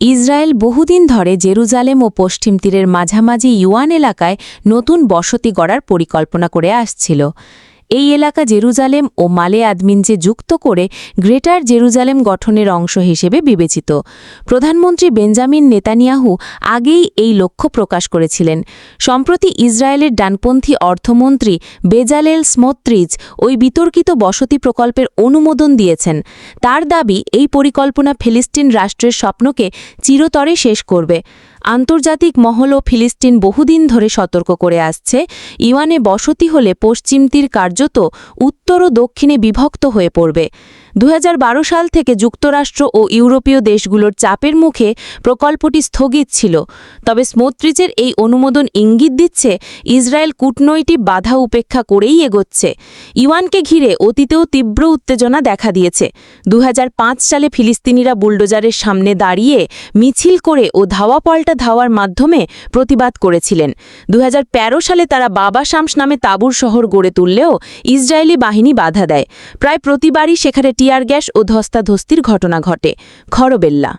Israel বহুদিন ধরে Jerusalem ও পশ্চিম তীরের মাঝামাঝি ইউয়ান এলাকায় নতুন বসতি গড়ার পরিকল্পনা করে আসছিল। এই এলাকা জেরুজালেম ও মালে আদমিনজে যুক্ত করে গ্রেটার জেরুজালেম গঠনের অংশ হিসেবে বিবেচিত। প্রধানমন্ত্রী বেঞ্জামিন নেতানিয়াহু আগেই এই লক্ষ্য প্রকাশ করেছিলেন। সম্প্রতি ইসরায়েলের ডানপন্থী অর্থমন্ত্রী বেজালেল স্মোত্রিজ ওই বিতর্কিত বসতি প্রকল্পের অনুমোদন দিয়েছেন। তার দাবি, এই পরিকল্পনা ফিলিস্তিন রাষ্ট্রের স্বপ্নকে চিরতরে শেষ করবে। আন্তর্জাতিক মহল ও ফিলিস্তিন বহুদিন ধরে সতর্ক করে আসছে। ইওয়ানে বসতি হলে পশ্চিম তীর কার্যত উত্তর ও দক্ষিণে বিভক্ত হয়ে পড়বে। দু হাজার বারো সাল থেকে যুক্তরাষ্ট্র ও ইউরোপীয় দেশগুলোর চাপের মুখে প্রকল্পটি স্থগিত ছিল। তবে স্মোত্রিচের এই অনুমোদন ইঙ্গিত দিচ্ছে, ইসরায়েল কূটনৈতিক বাধা উপেক্ষা করেই এগোচ্ছে। ইওয়ানকে ঘিরে অতীতেও তীব্র উত্তেজনা দেখা দিয়েছে। দু হাজার পাঁচ সালে ফিলিস্তিনিরা বুলডোজারের সামনে দাঁড়িয়ে মিছিল করে ও ধাওয়া পাল্টা ধাওয়ার মাধ্যমে প্রতিবাদ করেছিলেন। দু হাজার তেরো সালে তারা বাবা শামস নামে তাবুর শহর গড়ে তুললেও ইসরায়েলি বাহিনী বাধা দেয়। প্রায় প্রতিবারই সেখানে টিয়ার গ্যাস ও ধস্তাধস্তির ঘটনা ঘটে। খরবেল্লা